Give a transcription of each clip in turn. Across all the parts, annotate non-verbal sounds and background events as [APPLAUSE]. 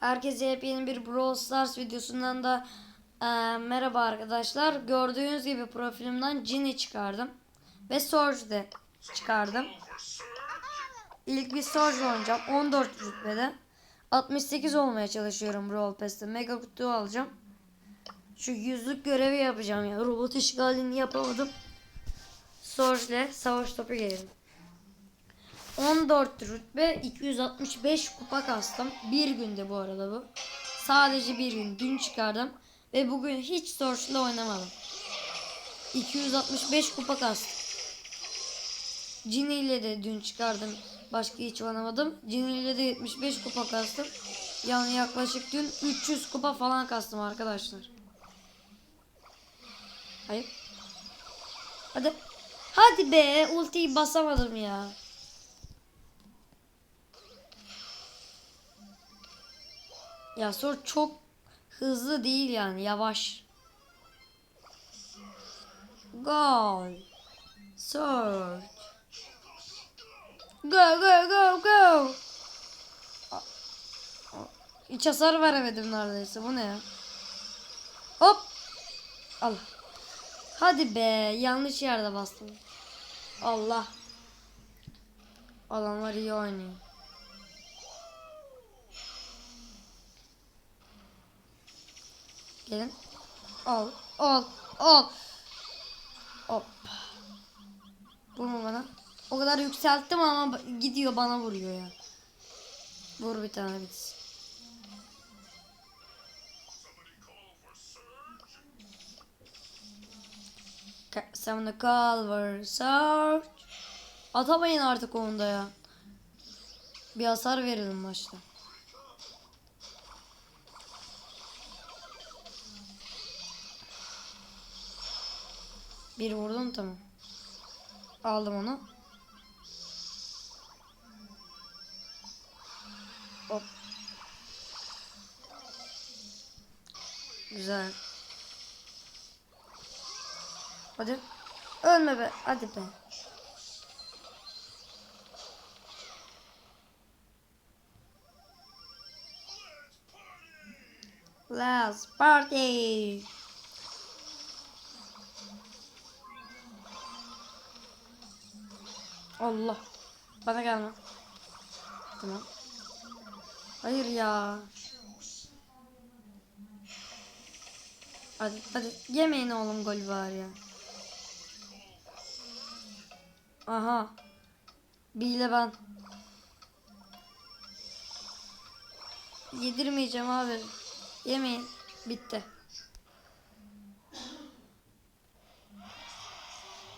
Herkese yepyeni bir Brawl Stars videosundan da e, merhaba arkadaşlar. Gördüğünüz gibi profilimden Ginny çıkardım. Ve Surge de çıkardım. İlk bir Surge oynayacağım. 14 rütbede. 68 olmaya çalışıyorum Brawl Pass'te. Mega kutu alacağım. Şu yüzlük görevi yapacağım ya. Robot işgalini yapamadım. Surge ile savaş topu gelelim. 14 rütbe 265 kupa kastım. Bir günde bu arada bu. Sadece bir gün. Dün çıkardım. Ve bugün hiç Surge'la oynamadım. 265 kupa kastım. Ginny ile de dün çıkardım. Başka hiç oynamadım. Ginny ile de 75 kupa kastım. Yani yaklaşık dün 300 kupa falan kastım arkadaşlar. Hayır. Hadi. Hadi be. Ultiyi basamadım ya. Ya sor çok hızlı değil yani yavaş. Gol. Search. Go go go go. Hiç hasar veremedim neredeyse. Bu ne ya? Hop. Al. Hadi be. Yanlış yerde bastım. Allah. Adamlar iyi oynuyor. Gelin. Al. Al. Al. Hop. Vurma bana. O kadar yükselttim ama gidiyor bana vuruyor ya. Vur bir tane bitsin. Sen de Culver Search. Atamayın artık onda ya. Bir hasar verelim başta. Bir vurdum tamam. Aldım onu. Hop. Güzel. Hadi. Ölme be. Hadi be. Last party. Allah. Bana gelme. Tamam. Hayır ya. Hadi hadi yemeyin oğlum gol var ya. Aha. Bile ben. Yedirmeyeceğim abi. Yemeyin. Bitti.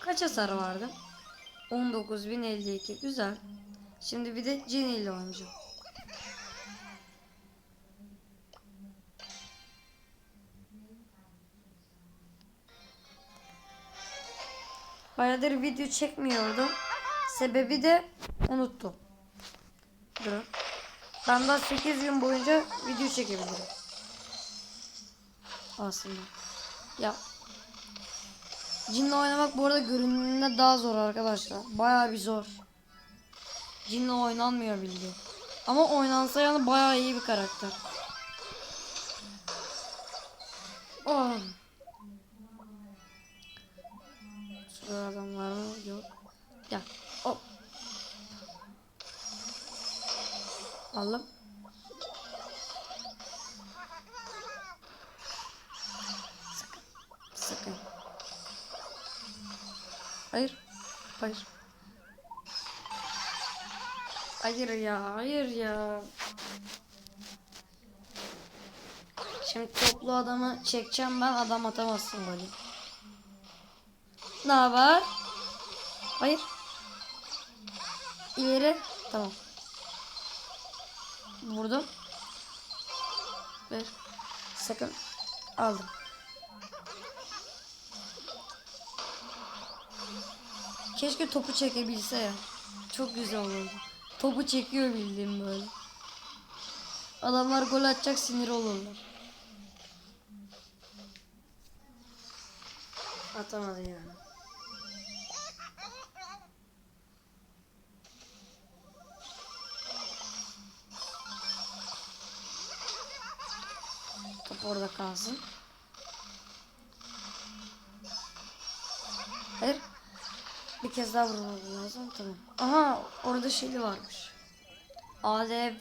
Kaç hasar vardı? 19.052 güzel. Şimdi bir de Jenny ile oynayacağım. Bayağıdır video çekmiyordum. Sebebi de unuttum. Durun. Ben daha 8 gün boyunca video çekebilirim. Aslında. Ya Cinle oynamak bu arada görünümünde daha zor arkadaşlar. Bayağı bir zor. Cinle oynanmıyor bildiğin. Ama oynansa yani bayağı iyi bir karakter. Oh. Şurada adam var mı? Yok. Gel. Hop. Aldım. Sakın. Sakın. Hayır. Hayır. Hayır ya, hayır ya. Şimdi toplu adamı çekeceğim ben, adam atamazsın golü. Ne haber? Hayır. İleri. Tamam. Vurdum. Ver. Sakın. Aldım. Keşke topu çekebilse ya. Çok güzel olurdu. Topu çekiyor bildiğim böyle. Adamlar gol atacak sinir olurlar. Atamadı yani. Top orada kalsın. Hayır. Bir kez daha vurmamız lazım. Tamam. Aha orada şeyli varmış. AD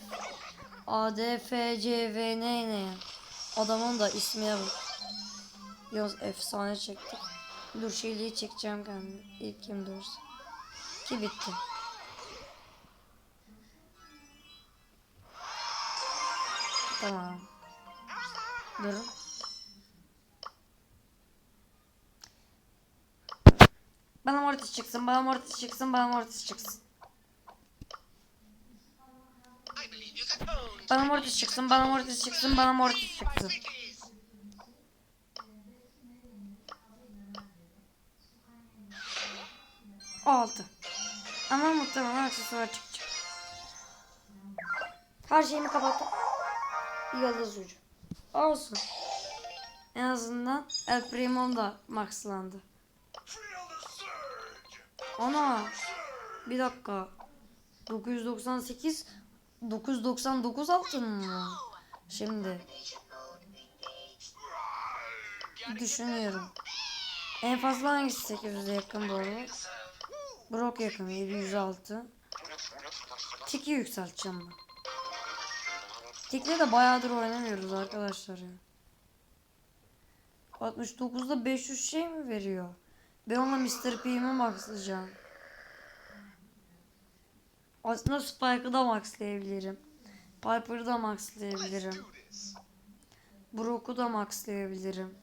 ADFCVN ne ya? Adamın da ismine bak. Yalnız efsane çektik. Dur şeyliği çekeceğim kendim. İlk kim durursa. Ki bitti. Tamam. Durun. Bana mortis çıksın, bana mortis çıksın, bana mortis çıksın. Bana mortis çıksın, bana mortis çıksın, bana mortis çıksın. Altı. Ama muhtemelen aksesuar çıkacak. Her şeyimi kapattım. Yıldız ucu. Olsun. En azından El Primo'm da maxlandı. Ana. Bir dakika. 998 999 altın mı? Şimdi. Düşünüyorum. En fazla hangisi 800'e yakın bu arada? Brock yakın 706. Tiki yükselteceğim ben. Tikle de bayağıdır oynamıyoruz arkadaşlar ya. 69'da 500 şey mi veriyor? Ben ona Mr. P'mi maxlayacağım. Aslında Spike'ı da maxlayabilirim. Piper'ı da maxlayabilirim. Brock'u da maxlayabilirim.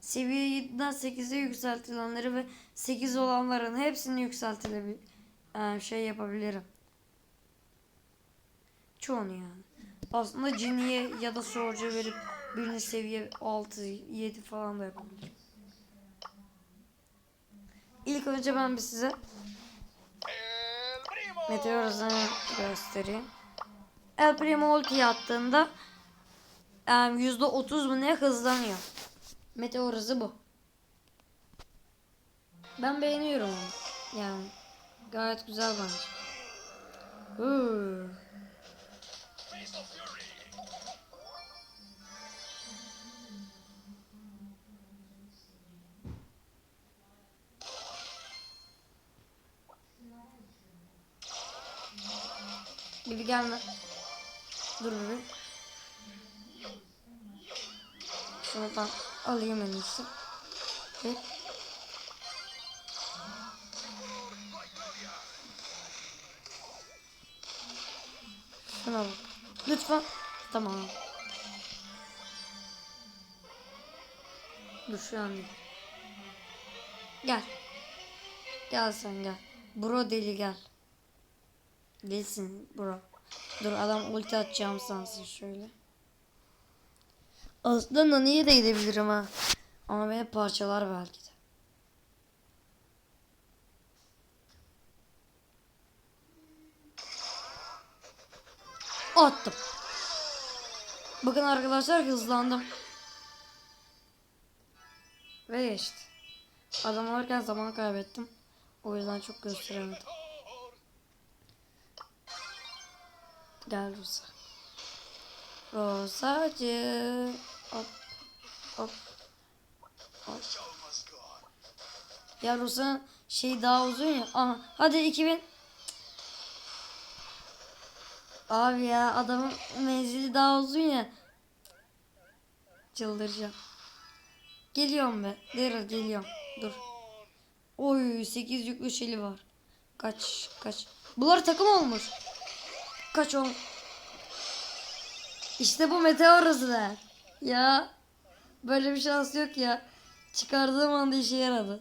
Seviye 7'den 8'e yükseltilenleri ve 8 olanların hepsini yükseltilebilir. Yani şey yapabilirim. Çoğunu yani. Aslında Jinny'e ya da Soul'ca verip birini seviye 6, 7 falan da yapabilirim. İlk önce ben bir size El Primo. Meteor hızını göstereyim. El Primo ulti attığında em, %30 mu ne hızlanıyor. Meteor hızı bu. Ben beğeniyorum onu. Yani gayet güzel bence. Huu. Gibi gelme. Dur. Şunu ben alayım en iyisi. Ve Şuna bak. Lütfen. Tamam. Dur şu an. Gel. Gel sen gel. Bro deli gel. Değilsin bro. Dur adam ulti atacağım sansın şöyle. Aslında Nani'ye de gidebilirim ha. Ama beni parçalar belki de. Attım. Bakın arkadaşlar hızlandım. Ve geçti. Adam alırken zaman kaybettim. O yüzden çok gösteremedim. Gel Rosa. Rosacı. Hop. Hop. Hop. Ya Rosa'nın şey daha uzun ya. Aha. Hadi 2000. Abi ya adamın menzili daha uzun ya. Çıldıracağım. Geliyorum be. Daryl geliyorum. Dur. Oy 8 yüklü şeli var. Kaç kaç. Bunlar takım olmuş. Kaç ol. İşte bu meteor hızı Ya böyle bir şans yok ya. Çıkardığım anda işe yaradı.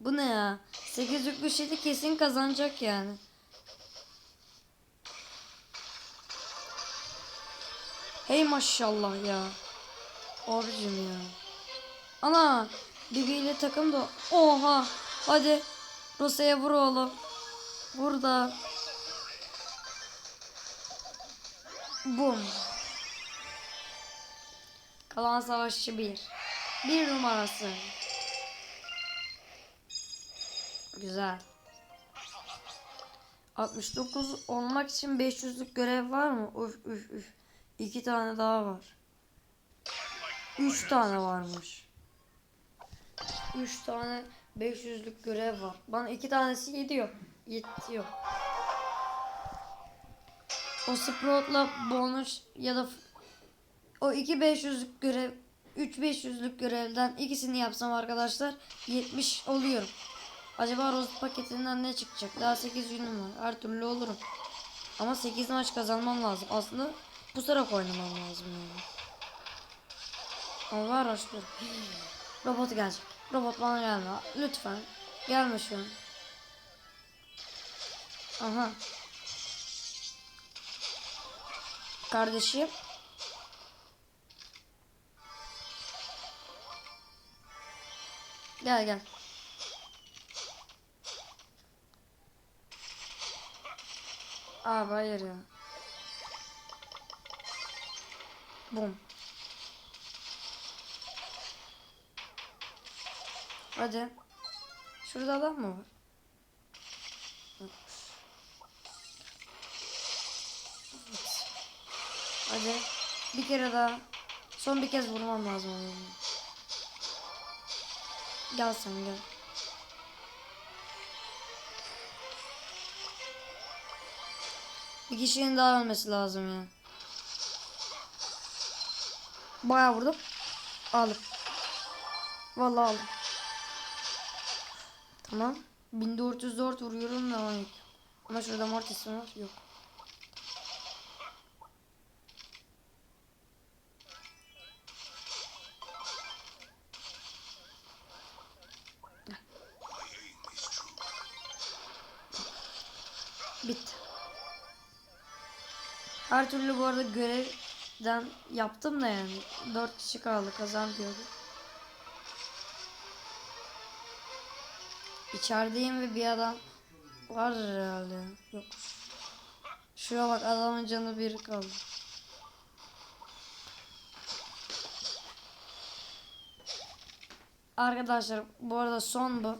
Bu ne ya? 8 yüklü şeyi kesin kazanacak yani. Hey maşallah ya. Abicim ya. Ana. Bibi ile takım da. Oha. Hadi. Rosa'ya vur oğlum. Burada. Bum. Kalan savaşçı bir. Bir numarası. Güzel. 69 olmak için 500'lük görev var mı? Üf üf üf. İki tane daha var. Üç tane varmış. Üç tane 500'lük görev var. Bana iki tanesi yetiyor. Yetiyor. O Sprout'la bonus ya da o iki 500'lük görev 3 500'lük görevden ikisini yapsam arkadaşlar 70 oluyorum. Acaba Rose paketinden ne çıkacak? Daha 8 günüm var. Her türlü olurum. Ama 8 maç kazanmam lazım. Aslında pusarak oynamam lazım yani. Ama var. [GASPS] Robot gelecek. Robot bana gelme. Lütfen. Gelme şu an. Aha. Kardeşim. Gel gel. Abi hayır ya. Bum. Hadi. Şurada adam mı var? Evet. Hadi. Bir kere daha. Son bir kez vurmam lazım onu. Gel sen gel. Bir kişinin daha ölmesi lazım ya. Bayağı vurdum. Aldım. Vallahi aldım. Tamam. 1404 vuruyorum da ama şurada mortis var. Yok. Bitti. Her türlü bu arada görevden yaptım da yani. 4 kişi kaldı kazan diyordu. İçerideyim ve bir adam var herhalde. Yok. Şuraya bak adamın canı bir kaldı. Arkadaşlar bu arada son bu.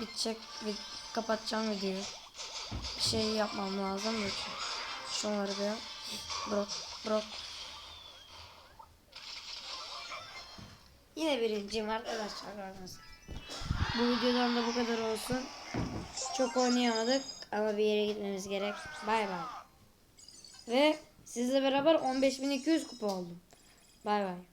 Bitecek ve kapatacağım videoyu. Bir şey yapmam lazım. Şunları bir yap. Brok, brok. Yine birinciyim arkadaşlar. Bu videodan da bu kadar olsun. Çok oynayamadık ama bir yere gitmemiz gerek. Bay bay. Ve sizle beraber 15.200 kupa oldum. Bay bay.